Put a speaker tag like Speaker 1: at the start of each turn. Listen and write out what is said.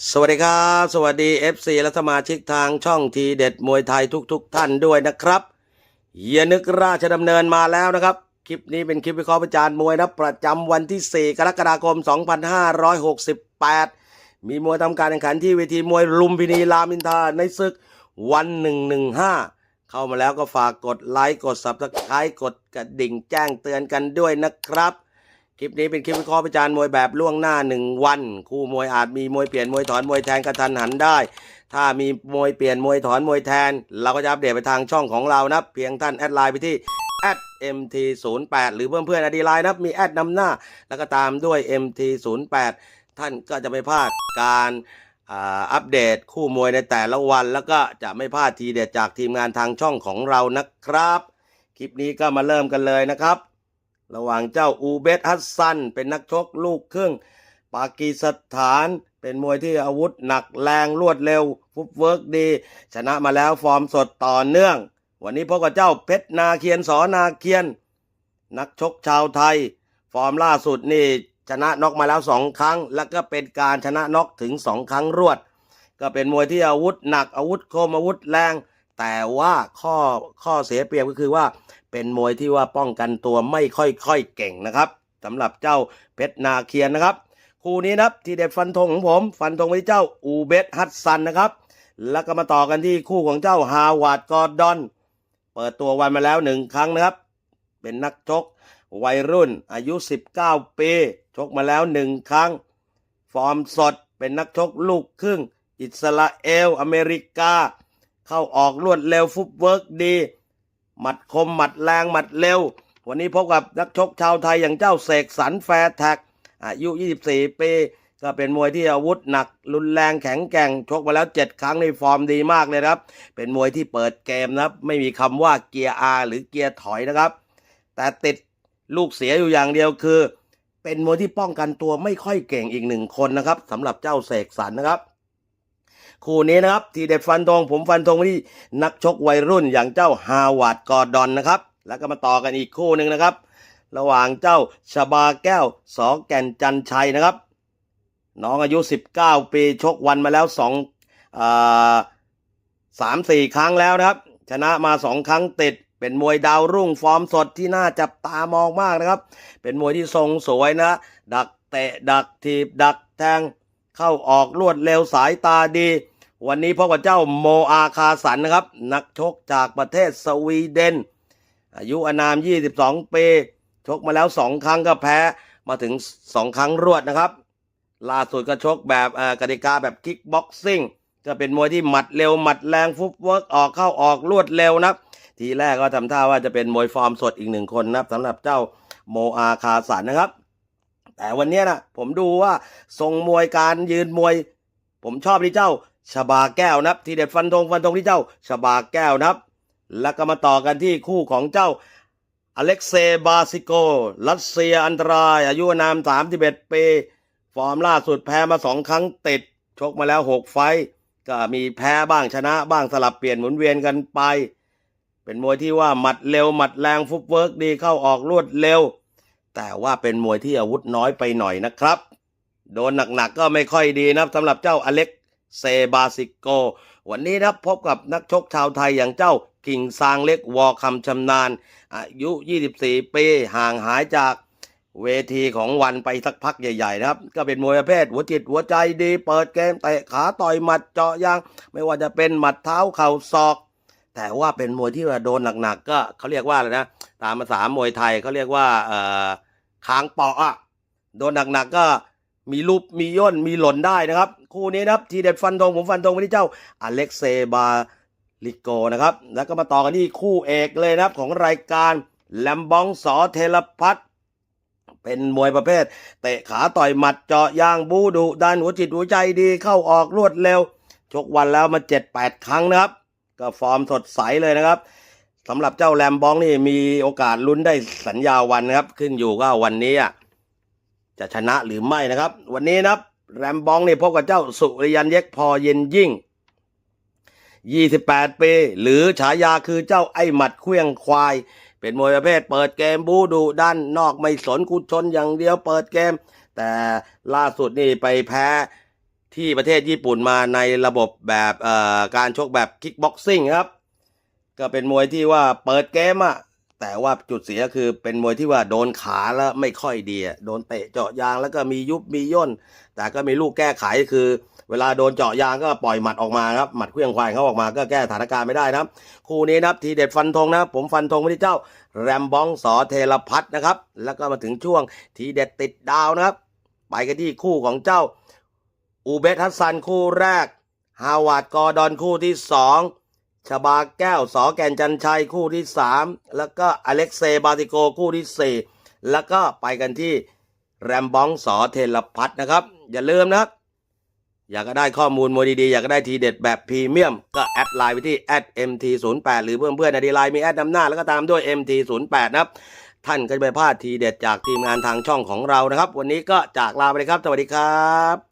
Speaker 1: สวัสดีครับ สวัสดี FC และสมาชิกทางช่องทีเด็ดมวยไทยทุกๆทท่านด้วยนะครับเฮียนึกราชดำเนินมาแล้วนะครับ คลิปนี้เป็นคลิปวิเคราะห์ประจานมวยนะประจำวันที่ 4 กรกฎาคม 2568 มีมวยทำการแข่งขันที่เวทีมวยลุมพินีรามอินทราในศึกวัน 115 เข้ามาแล้วก็ฝากกดไลค์กด Subscribe กดกระดิ่งแจ้งเตือนกันด้วยนะครับ คลิปนี้เป็นคลิปวิเคราะห์ประจานมวยแบบล่วงหน้าหนึ่งวัน คู่มวยอาจมีมวยเปลี่ยนมวยถอนมวยแทนกระทันหันได้ ถ้ามีมวยเปลี่ยนมวยถอนมวยแทน เราก็จะอัปเดตไปทางช่องของเรานะเพียงท่านแอดไลน์ไปที่ @mt08 หรือเพื่อนๆอนอดีไลน์นะมีแอดนำหน้า แล้วก็ตามด้วย mt08 ท่านก็จะไม่พลาดการอัปเดตคู่มวยในแต่ละวัน แล้วก็จะไม่พลาดทีเด็ดจากทีมงานทางช่องของเรานะครับ คลิปนี้ก็มาเริ่มกันเลยนะครับ ระหว่างเจ้าอูเบสฮัสซัน เป็นนักชกลูกครึ่ง ปากีสถาน เป็นมวยที่อาวุธหนักแรงรวดเร็ว ฟุตเวิร์กดี ชนะมาแล้วฟอร์มสดต่อเนื่อง วันนี้พบกับเจ้าเพชรนาเคียนสอนาเคียน นักชกชาวไทย ฟอร์มล่าสุดนี่ชนะน็อกมาแล้วสองครั้ง แล้วก็เป็นการชนะน็อกถึงสองครั้งรวด ก็เป็นมวยที่อาวุธหนักอาวุธคมอาวุธแรง แต่ว่าข้อข้อเสียเปรียบก็คือว่า เป็นมวยที่ว่าป้องกันตัวไม่ค่อยๆเก่งนะครับสำหรับเจ้าเพชรนาเคียนนะครับ คู่นี้นะครับทีเด็ดฟันธงของผม ฟันธงไว้ที่เจ้าอูเบสฮัตซันนะครับ แล้วก็มาต่อกันที่คู่ของเจ้าฮาวาดกอร์ดอน เปิดตัววันมาแล้วหนึ่งครั้งนะครับ เป็นนักชกวัยรุ่นอายุ 19 ปีชกมาแล้วหนึ่งครั้ง ฟอร์มสดเป็นนักชกลูกครึ่ง อิสราเอล อเมริกา เข้าออกรวดเร็วฟุตเวิร์กดี หมัดคมหมัดแรงหมัดเร็ว วันนี้พบกับนักชกชาวไทยอย่างเจ้าเสกสรรแฟร์แท็กอายุ 24 ปี ก็เป็นมวยที่อาวุธหนัก รุนแรงแข็งแกร่ง ชกมาแล้ว 7 ครั้งในฟอร์มดีมากเลยครับ เป็นมวยที่เปิดเกมนะครับไม่มีคำว่าเกียร์อาหรือเกียร์ถอยนะครับ แต่ติดลูกเสียอยู่อย่างเดียวคือ เป็นมวยที่ป้องกันตัวไม่ค่อยเก่งอีกหนึ่งคนนะครับสำหรับเจ้าเสกสรรนะครับ คู่นี้นะครับทีเด็ดฟันธงผมฟันธงที่นักชกวัยรุ่นอย่างเจ้าฮาวาดกอร์ดอนนะครับ แล้วก็มาต่อกันอีกคู่หนึ่งนะครับ ระหว่างเจ้าชบาแก้วสอแก่นจันชัยนะครับ น้องอายุ 19 ปีชกวันมาแล้วสองสามสี่ครั้งแล้วนะครับ ชนะมาสองครั้งติดเป็นมวยดาวรุ่งฟอร์มสดที่น่าจับตามองมากนะครับ เป็นมวยที่ทรงสวยนะ ดักเตะดักทีบดักแทงเข้าออกรวดเร็วสายตาดี วันนี้พบกับเจ้าโมอาคาสันนะครับ นักชกจากประเทศสวีเดน อายุอานาม 22 ปี ชกมาแล้ว 2 ครั้งก็แพ้มาถึง 2 ครั้งรวดนะครับ ล่าสุดก็ชกแบบอ่อกติกาแบบคิกบ็อกซิ่งก็เป็นมวยที่หมัดเร็วหมัดแรงฟุตเวิร์กออกเข้าออกรวดเร็วนะทีแรกก็ทำท่าว่าจะเป็นมวยฟอร์มสดอีกหนึ่งคนนะสำหรับเจ้าโมอาคาสันนะครับ แต่วันนี้นะผมดูว่าทรงมวยการยืนมวย ผมชอบที่เจ้า ชบาแก้วนะครับ ทีเด็ดฟันธงฟันธงที่เจ้าชบาแก้วนะครับ แล้วก็มาต่อกันที่คู่ของเจ้าอเล็กเซย์บาซิโก รัสเซียอันตราย อายุนาม31ปีฟอร์มล่าสุดแพ้มาสองครั้งติด ชกมาแล้ว 6 ไฟก็มีแพ้บ้างชนะบ้างสลับเปลี่ยนหมุนเวียนกันไป เป็นมวยที่ว่าหมัดเร็วหมัดแรงฟุตเวิร์กดีเข้าออกรวดเร็ว แต่ว่าเป็นมวยที่อาวุธน้อยไปหน่อยนะครับ โดนหนักๆก็ไม่ค่อยดีนะสำหรับเจ้าอเล็ก เซบาซิโก วันนี้นะพบกับนักชกชาวไทยอย่างเจ้ากิ่งซางเล็กวอคำชำนาญ อายุ 24 ปี ห่างหายจากเวทีของวันไปสักพักใหญ่ๆนะครับ ก็เป็นมวยประเภทหัวจิตหัวใจดี เปิดเกมเตะขาต่อยหมัดเจาะยาง ไม่ว่าจะเป็นหมัดเท้าเข่าศอก แต่ว่าเป็นมวยที่ว่าโดนหนักๆก็เขาเรียกว่าอะไรนะ ตามภาษามวยไทยเขาเรียกว่าเอ่อค้างเปาะอะโดนหนักๆก็มีรูปมีย่นมีหล่นได้นะครับ คู่นี้นะครับ ทีเด็ดฟันธงผมฟันธงไปที่เจ้าอเล็กเซบาลิโกนะครับ แล้วก็มาต่อกันที่คู่เอกเลยนะครับของรายการแลมบองสอเทลพัทเป็นมวยประเภท เตะขาต่อยหมัดเจาะยางบูดุดันหัวจิตหัวใจดีเข้าออกรวดเร็ว ชกวันแล้วมาเจ็ดแปดครั้งนะครับ ก็ฟอร์มสดใสเลยนะครับสำหรับเจ้าแรมบองนี่มีโอกาสลุ้นได้สัญญาวันนะครับ ขึ้นอยู่ก็วันนี้จะชนะหรือไม่นะครับ วันนี้นะครับ แรมบองนี่พบกับเจ้าสุริยันเย็กพอเย็นยิ่ง 28 ปี หรือฉายาคือเจ้าไอ้หมัดเคลื่องควาย เป็นมวยประเภทเปิดเกมบูดูด้านนอกไม่สนกุชนอย่างเดียวเปิดเกม แต่ล่าสุดนี่ไปแพ้ที่ประเทศญี่ปุ่นมาในระบบแบบเอ่อการชกแบบคิกบ็อกซิ่งครับ ก็เป็นมวยที่ว่าเปิดเกมอะ แต่ว่าจุดเสียคือเป็นมวยที่ว่าโดนขาแล้วไม่ค่อยดีโดนเตะเจาะยางแล้วก็มียุบมีย่น แต่ก็มีลูกแก้ไขคือ เวลาโดนเจาะยางก็ปล่อยหมัดออกมาครับหมัดเคลื่องควายเขาออกมาก็แก้สถานการณ์ไม่ได้นะคู่นี้นะครับทีเด็ดฟันธงนะผมฟันธงไปที่เจ้า แรมบองสอเทรพัฒนะครับ แล้วก็มาถึงช่วงทีเด็ดติดดาวนะครับ ไปกันที่คู่ของเจ้า อูเบสฮัสซันคู่แรก ฮาวาดกอร์ดอนคู่ที่สอง ชบาแก้วสอแกนจันชัยคู่ที่สามแล้วก็อเล็กเซบาติโกคู่ที่สี่แล้วก็ไปกันที่แรมบองสอเทรพัฒน์นะครับ อย่าลืมนะครับ อยากได้ข้อมูลมวยดีๆ อยากได้ทีเด็ดแบบพรีเมียม ก็แอดไลน์ไปที่ @mt08 หรือเพื่อนๆในดีไลน์มีแอดนำหน้า แล้วก็ตามด้วย mt08 นะครับ ท่านก็จะไปพลาดทีเด็ดจากทีมงานทางช่องของเรานะครับ วันนี้ก็จากลาไปเลยครับ สวัสดีครับ